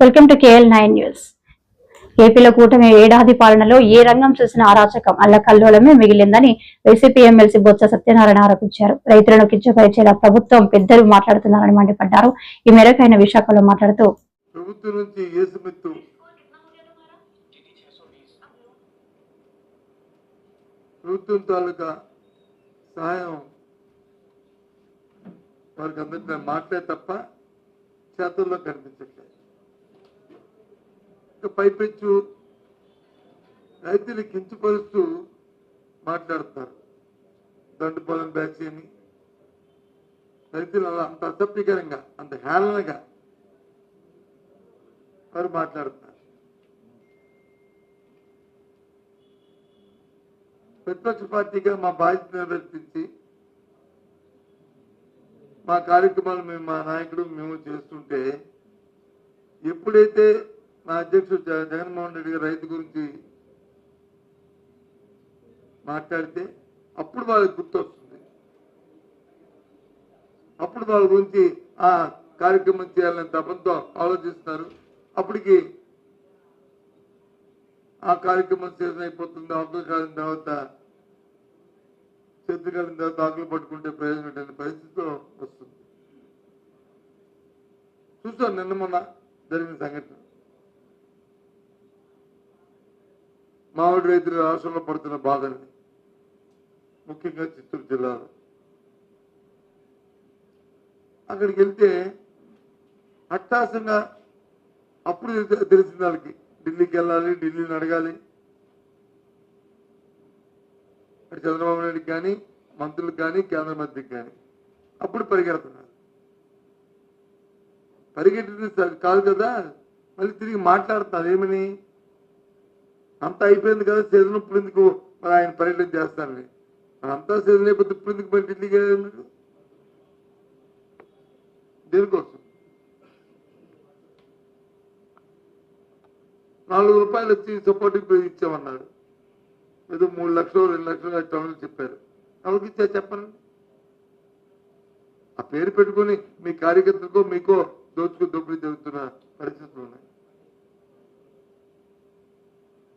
Welcome to KL nine news. ఏపీలో కూటమి ఏడాది పాలనలో ఏ రంగం చూసిన అరాచకం అల్లకల్లోలమే మిగిలిందని వైసీపీ ఎమ్మెల్సీ బొత్స సత్యనారాయణ ఆరోపించారు. రైతులను కించపరిచేలా ప్రభుత్వం పెద్దలు మాట్లాడుతున్నారని మండిపడ్డారు. ఈ మేరకు ఆయన విశాఖలో మాట్లాడుతూ ప్రభుత్వం తాలూకా సహాయం వారికి అందరికీ తప్ప చేతుల్లో కనిపించట్లేదు. పైపెచ్చు రైతులు కించపరుస్తూ మాట్లాడుతున్నారు దండుపాలెం బ్యాచ్ అని రైతులు అలా అంత అసభ్యకరంగా అంత హేళనగా వారు మాట్లాడుతున్నారు. ప్రతిపక్ష పార్టీగా మా బాధ్యత నిర్వర్తించి మా కార్యక్రమాలు మేము మా నాయకుడు మేము చేస్తుంటే ఎప్పుడైతే మా అధ్యక్షుడు జగన్మోహన్ రెడ్డి గారు రైతు గురించి మాట్లాడితే అప్పుడు వాళ్ళకి గుర్తొస్తుంది. అప్పుడు వాళ్ళ గురించి ఆ కార్యక్రమం చేయాలని తపంతో ఆలోచిస్తారు అప్పటికి ఆ కార్యక్రమం చేసిన అయిపోతుంది. ఆకులు కాలిన తర్వాత చేతులు కాలిన తర్వాత ఆకులు పట్టుకుంటే ప్రయోజనం లేని పరిస్థితిలో వస్తుంది. చూసాం నిన్న మొన్న జరిగిన సంఘటన. మామిడి రైతులు రాష్ట్రంలో పడుతున్న బాధల్ని ముఖ్యంగా చిత్తూరు జిల్లాలో. అక్కడికి వెళ్తే అట్టాసంగా అప్పుడు తెలిసింది వాళ్ళకి ఢిల్లీకి వెళ్ళాలి ఢిల్లీని అడగాలి. చంద్రబాబు నాయుడుకి కానీ మంత్రులకు కానీ కేంద్ర మంత్రికి కానీ. అప్పుడు పరిగెడుతున్నారు. పరిగెట్టింది కాదు కదా మళ్ళీ తిరిగి మాట్లాడుతున్నారు ఏమని? అంతా అయిపోయింది కదా సీజన్ ఇప్పుడు ఎందుకు? మరి ఆయన పర్యటన చేస్తానని అంతా సీజన్ అయిపోతే ఇప్పుడు ఎందుకు మరి ఢిల్లీకి వెళ్ళారు దేనికోసం? నాలుగు రూపాయలు వచ్చి సపోర్టింగ్ ఇచ్చామన్నారు ఏదో మూడు లక్షలు రెండు లక్షలు టౌన్ చెప్పారు. ఎవరికి ఇచ్చా చెప్పండి? ఆ పేరు పెట్టుకొని మీ కార్యకర్తలకో మీకో దోచుకు దోపిడీ జరుగుతున్న పరిస్థితులు ఉన్నాయి.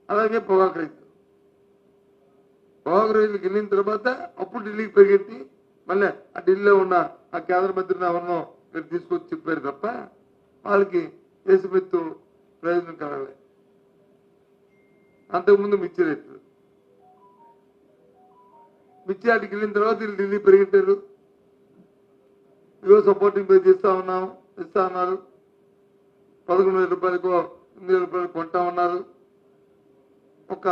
అలాగే పొగాకు రైతు. పొగాకు రైతులకు వెళ్ళిన తర్వాత అప్పుడు ఢిల్లీకి పరిగెత్తి మళ్ళీ ఆ ఢిల్లీలో ఉన్న ఆ కేంద్ర మంత్రిని ఎవరినో ఇక్కడ తీసుకొచ్చి చెప్పారు తప్ప వాళ్ళకి దేశపెత్తు ప్రయోజనం కలగలేదు అంతకుముందు మిర్చి రైతులు. మిర్చి ఆటికి వెళ్ళిన తర్వాత వీళ్ళు ఢిల్లీ పెరిగింటారు ఇగో సపోర్టింగ్ పే ఇస్తా ఉన్నాం ఇస్తా ఉన్నారు. పదకొండు వేల రూపాయలకు ఎనిమిది వేల రూపాయలు కొంటా ఉన్నారు. ఒక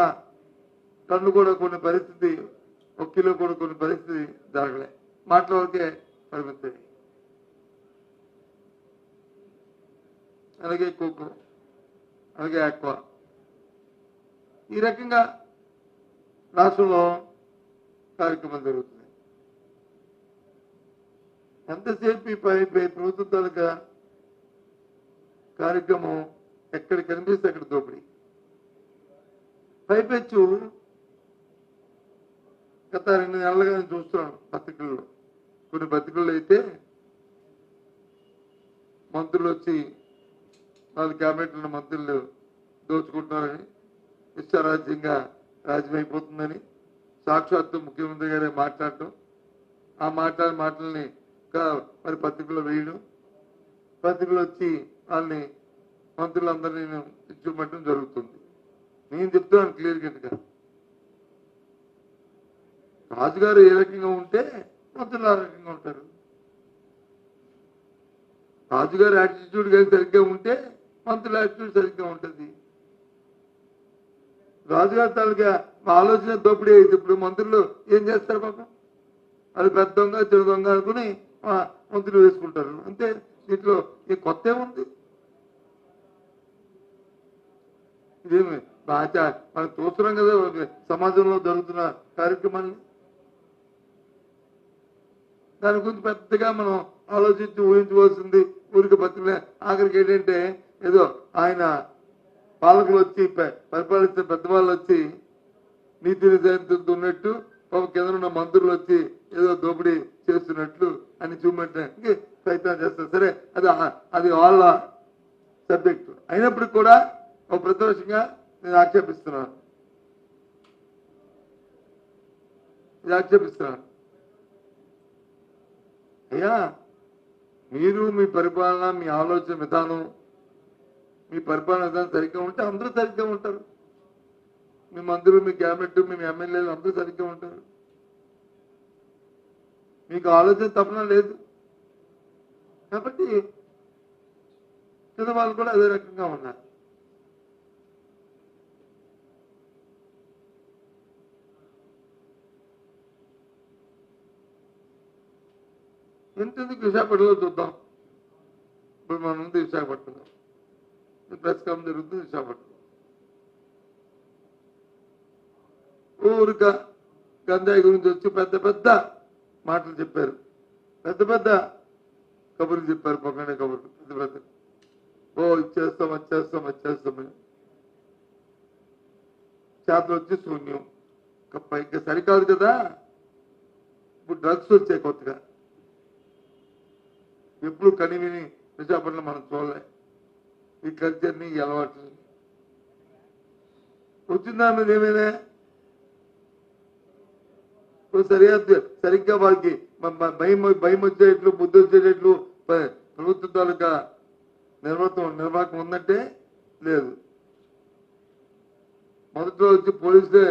టన్ను కూడా కొన్ని పరిస్థితి ఒక కిలో కూడా కొన్ని పరిస్థితి జరగలే. మాటల వరకే పరిమితి. అలాగే కోకో అలాగే ఆక్వా. ఈ రకంగా రాష్ట్రంలో కార్యక్రమం జరుగుతుంది ఎంతసేపు ఈ పై ప్రభుత్వ తాలూకా కార్యక్రమం ఎక్కడ కనిపిస్తే అక్కడ దోపిడీ. పైపెచ్చు గత రెండు నెలలుగా నేను చూస్తున్నాను పత్రికల్లో కొన్ని పత్రికల్లో అయితే మంత్రులు వచ్చి నాలుగు క్యాబినెట్ ఉన్న మంత్రులు దోచుకుంటున్నారని ఇష్టారాజ్యంగా రాజ్యమైపోతుందని సాక్షాత్తు ముఖ్యమంత్రి గారే మాట్లాడటం. ఆ మాట్లాడే మాటల్ని ఇంకా మరి పత్రికలో వేయడం. పత్రికలు వచ్చి వాళ్ళని మంత్రులందరినీ ఇచ్చుకోవటం జరుగుతుంది. నేను చెప్తున్నాను క్లియర్ కట్గా రాజుగారు ఏ రకంగా ఉంటే మంత్రులు ఆ రకంగా ఉంటారు. రాజుగారి యాటిట్యూడ్ కానీ సరిగ్గా ఉంటే మంత్రుల యాటిట్యూడ్ సరిగ్గా ఉంటుంది. రాజుగారి తాలూకా ఆలోచన దోపిడీ అయితే ఇప్పుడు మంత్రులు ఏం చేస్తారు పాపం? అది పెద్ద దొంగ చిన్న దొంగ అనుకుని మంత్రులు వేసుకుంటారు. అంతే దీంట్లో ఈ కొత్త ఏముంది? ఇదేమి? బాగా మనం చూస్తున్నాం కదా ఒక సమాజంలో జరుగుతున్న కార్యక్రమాన్ని దాని గురించి పెద్దగా మనం ఆలోచించి ఊహించవలసింది ఊరికి పత్రిక ఆఖరికి ఏంటంటే ఏదో ఆయన పాలకులు వచ్చి పరిపాలించిన పరిపాలిస్తే పెద్దవాళ్ళు వచ్చి నీతి నిజాయితీలతో ఉన్నట్టు ఒక కింద ఉన్న మంత్రులు వచ్చి ఏదో దోపిడీ చేస్తున్నట్లు అని చూపెట్టడానికి ప్రయత్నం చేస్తారు. సరే అది అది వాళ్ళ సబ్జెక్టు. అయినప్పటికీ కూడా ఒక ప్రతిపక్షంగా నేను ఆక్షేపిస్తున్నాను నేను ఆక్షేపిస్తున్నాను అయ్యా మీరు మీ పరిపాలన మీ ఆలోచన విధానం మీ పరిపాలన విధానం సరిగ్గా ఉంటే అందరూ సరిగ్గా ఉంటారు. మీ మంత్రులు మీ క్యాబినెట్ మీ ఎమ్మెల్యేలు అందరూ సరిగ్గా ఉంటారు. మీకు ఆలోచన తప్పన లేదు. కాబట్టి చిన్న వాళ్ళు కూడా అదే రకంగా ఉన్నారు. ఎంతెందుకు విశాఖపట్నంలో చూద్దాం. ఇప్పుడు మనం ఉంది విశాఖపట్నం ప్రెస్ కామ్ జరుగుతుంది విశాఖపట్నం ఊరిక గంజాయి గురించి వచ్చి పెద్ద పెద్ద మాటలు చెప్పారు. పెద్ద పెద్ద కబుర్లు చెప్పారు పక్కనే కబుర్లు పెద్ద పెద్ద. ఓ ఇచ్చేస్తాం వచ్చేస్తాం వచ్చేస్తాం చేతలు వచ్చి శూన్యం. ఇంకా సరికాదు కదా. ఇప్పుడు డ్రగ్స్ వచ్చాయి కొత్తగా. ఎప్పుడు కనివిని విశాఖపట్నం మనం చూడలే. ఈ కల్చర్ని అలవాటు అలవాట్లు వచ్చిన దాని మీద ఏమైనా? ఇప్పుడు సరిహద్దు సరిగ్గా వాళ్ళకి భయం భయం వచ్చేటట్లు బుద్ధి వచ్చేటట్లు ప్రభుత్వ తాలూకా నిర్వాహకం నిర్వాహకం ఉందంటే లేదు. మొదటి రోజు వచ్చి పోలీసులే